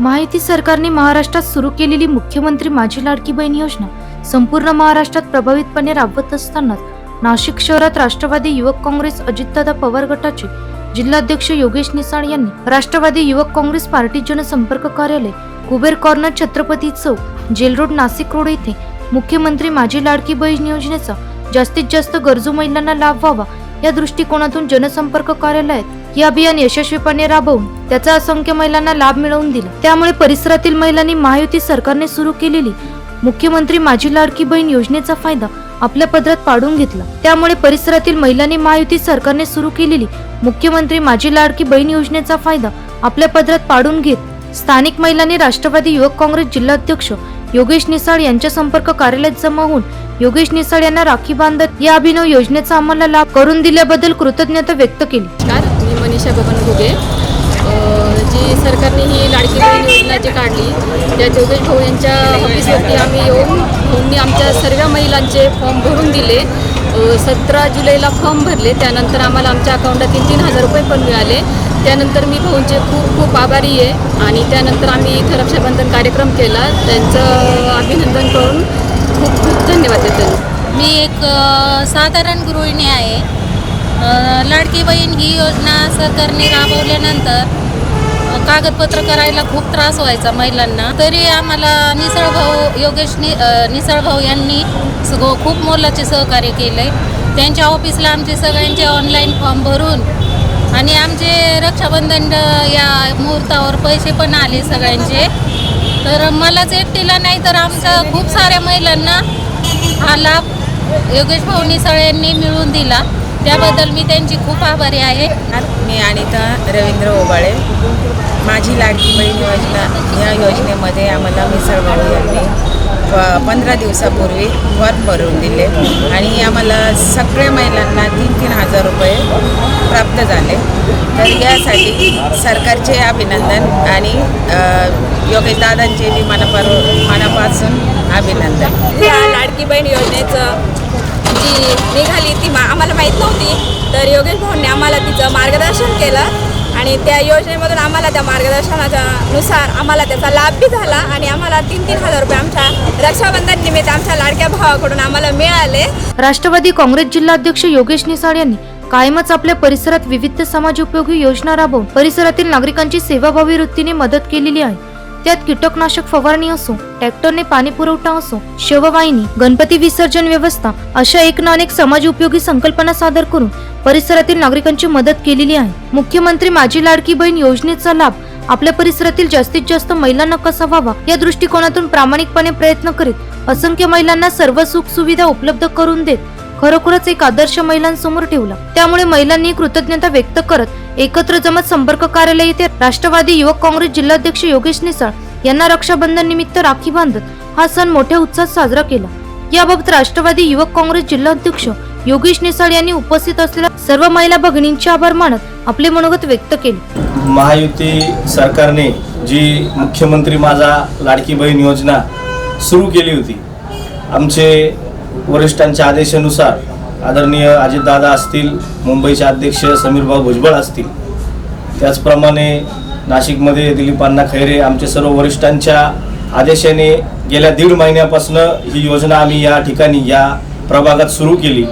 महायुती सरकारने महाराष्ट्रात सुरू केलेली मुख्यमंत्री माझी लाडकी बहीण योजना संपूर्ण महाराष्ट्रात प्रभावितपणे राबवत असतानाच नाशिक शहरात राष्ट्रवादी युवक काँग्रेस अजितदादा पवार गटाचे जिल्हाध्यक्ष योगेश निसाण यांनी राष्ट्रवादी युवक काँग्रेस पार्टी जनसंपर्क कार्यालय कुबेर कॉर्नर छत्रपती चौक जेल रोड नाशिक रोड येथे मुख्यमंत्री माझी लाडकी बहीण योजनेचा जास्तीत जास्त गरजू महिलांना लाभ व्हावा या दृष्टिकोनातून जनसंपर्क कार्यालयात हे अभियान यशस्वीपणे राबवून त्याचा असंख्य महिलांना लाभ मिळवून दिला. त्यामुळे परिसरातील महिलांनी महायुती सरकारने सुरू केलेली मुख्यमंत्री माझी लाडकी बहीण योजनेचा फायदा आपल्या पदरात पाडून घेतला. त्यामुळे परिसरातील महिलांनी महायुती सरकारने सुरू केलेली मुख्यमंत्री माझी लाडकी बहीण योजनेचा फायदा आपल्या पदरात पाडून घेत स्थानिक महिलांनी राष्ट्रवादी युवक काँग्रेस जिल्हाध्यक्ष योगेश निसाळ यांच्या संपर्क कार्यालयात जमा होऊन योगेश निसाळ यांना राखी बांधत या अभिनव योजनेचा आम्हाला लाभ करून दिल्याबद्दल कृतज्ञता व्यक्त केली. मनीषा बबन घुगे जी सरकारने ही लाडकी बहीण योजना जी काढली त्या जोगेश भाऊ यांच्या ऑफिसवरती आम्ही येऊन भाऊंनी आमच्या सर्व महिलांचे फॉर्म भरून दिले. सतरा जुलैला फॉर्म भरले त्यानंतर आम्हाला आमच्या अकाउंटातील तीन हजार रुपये पण मिळाले. त्यानंतर मी भाऊंचे खूप खूप आभारी आहे आणि त्यानंतर आम्ही इथं रक्षाबंधन कार्यक्रम केला. त्यांचं अभिनंदन करून खूप खूप धन्यवाद देतो. मी एक साधारण गृहिणी आहे. लाडकी बहीण ही योजना सरकारने राबवल्यानंतर कागदपत्र करायला खूप त्रास व्हायचा महिलांना. तरी आम्हाला निसळभाऊ योगेश नि निसळभाऊ यांनी खूप मोलाचे सहकार्य केले त्यांच्या ऑफिसला आमचे सगळ्यांचे ऑनलाईन फॉर्म भरून आणि आमचे रक्षाबंधन या मुहूर्तावर पैसे पण आले सगळ्यांचे. तर मलाच एकटीला नाही तर आमच्या खूप साऱ्या महिलांना हा लाभ योगेश भाऊ निसळ यांनी मिळवून दिला. त्याबद्दल मी त्यांची खूप आभारी आहे. मी अनिता रवींद्र ओबाळे माझी लाडकी बहीण योजना ह्या योजनेमध्ये आम्हाला मिसळभाऊ यांनी प- पंधरा दिवसापूर्वी फॉर्म भरून दिले आणि आम्हाला सगळ्या महिलांना तीन तीन हजार रुपये प्राप्त झाले. तर यासाठी सरकारचे अभिनंदन आणि योगेश दादांचे मी मनापार मनापासून अभिनंदन. या लाडकी बहीण योजनेचं जी निघाली ती मा आम्हाला माहीत नव्हती. तर योगेश भाऊंनी आम्हाला तिचं मार्गदर्शन केलं आणि त्या योजनेमधून आम्हाला त्या मार्गदर्शनाच्या नुसार आम्हाला त्याचा लाभ बी झाला आणि आम्हाला तीन तीन हजार रुपये आमच्या रक्षाबंधन निमित्त आमच्या लाडक्या भावाकडून आम्हाला मिळाले. राष्ट्रवादी काँग्रेस जिल्हाध्यक्ष योगेश निसाळ यांनी कायमच आपल्या परिसरात विविध समाज उपयोगी योजना राबवून परिसरातील नागरिकांची सेवाभावी वृत्तीने मदत केलेली आहे. त्यात कीटकनाशक फवारणी असो ट्रॅक्टरने पाणी पुरवठा असो शववाहिनी गणपती विसर्जन व्यवस्था अशा एक ना अनेक समाज उपयोगी संकल्पना सादर करून परिसरातील नागरिकांची मदत केलेली आहे. मुख्यमंत्री माझी लाडकी बहीण योजनेचा लाभ आपल्या परिसरातील जास्तीत जास्त महिलांना कसा व्हावा या दृष्टिकोनातून प्रामाणिकपणे प्रयत्न करीत असंख्य महिलांना सर्व सुख सुविधा उपलब्ध करून देत खरोखरच एक आदर्श महिलांसमोर ठेवला. त्यामुळे महिलांनी कृतज्ञता व्यक्त करत एकत्र जमत संपर्क कार्यालय येथे राष्ट्रवादी युवक काँग्रेस जिल्हाध्यक्ष योगेश निसाळ यांना रक्षाबंधन निमित्त राखी बांधत हा सण मोठ्या उत्साहात साजरा केला. याबाबत राष्ट्रवादी युवक काँग्रेस जिल्हाध्यक्ष योगेश निसाळ यांनी उपस्थित असलेल्या सर्व महिला भगिनींचे आभार मानत आपले मनोगत व्यक्त केले. महायुती सरकारने जी मुख्यमंत्री माझा लाडकी बहीण योजना सुरू केली होती आमचे वरिष्ठांच्या आदेशानुसार आदरणीय अजितदादा असतील मुंबईचे अध्यक्ष समीरभाऊ भुजबळ असतील. त्याचप्रमाणे नाशिकमध्ये दिलीपांना खैरे आमचे सर्व वरिष्ठांच्या आदेशाने गेल्या दीड महिन्यापासून ही योजना आम्ही या ठिकाणी या प्रभागात सुरू केली.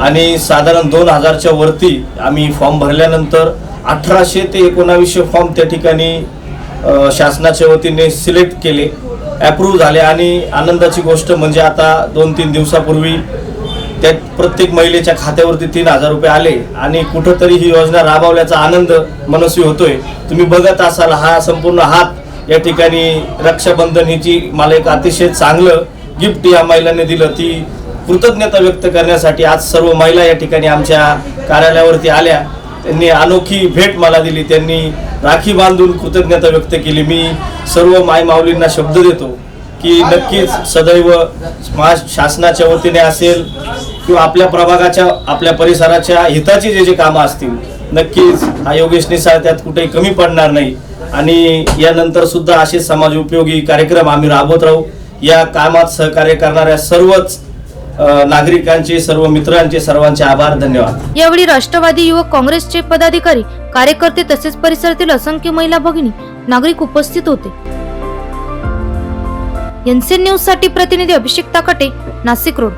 आणि साधारण दोन हजारच्या वरती आम्ही फॉर्म भरल्यानंतर अठराशे ते एकोणावीसशे फॉर्म त्या ठिकाणी शासनाच्या वतीने सिलेक्ट केले. ॲप्रूव्ह झाले आणि आनंदाची गोष्ट म्हणजे आता दोन तीन दिवसापूर्वी त्या प्रत्येक महिलेच्या खात्यावरती तीन हजार रुपये आले आणि कुठंतरी ही योजना राबवल्याचा आनंद मनस्वी होतोय. तुम्ही बघत असाल हा संपूर्ण हात या ठिकाणी रक्षाबंधन हिची मला एक अतिशय चांगलं गिफ्ट या महिलांनी दिलं. ती कृतज्ञता व्यक्त करण्यासाठी आज सर्व महिला या ठिकाणी आमच्या कार्यालयावरती आल्या. त्यांनी अनोखी भेट मला दिली. त्यांनी राखी बांधून कृतज्ञता व्यक्त केली. मी सर्व माय माऊलींना शब्द देतो की नक्कीच सदैव शासनाच्या वतीने असेल किंवा आपल्या प्रभागाच्या आपल्या परिसराच्या हिताची जे जे कामं असतील नक्कीच हा योगेश निसाळ त्यात कुठेही कमी पडणार नाही. आणि यानंतर सुद्धा असे समाज उपयोगी कार्यक्रम आम्ही राबवत राहू. या कामात सहकार्य करणाऱ्या सर्वच नागरिकांचे सर्व मित्रांचे सर्वांचे आभार धन्यवाद. यावेळी राष्ट्रवादी युवक काँग्रेसचे पदाधिकारी कार्यकर्ते तसेच परिसरातील असंख्य महिला भगिनी नागरिक उपस्थित होते. एनसीएन न्यूजसाठी प्रतिनिधी अभिषेक ताकटे नाशिक रोड.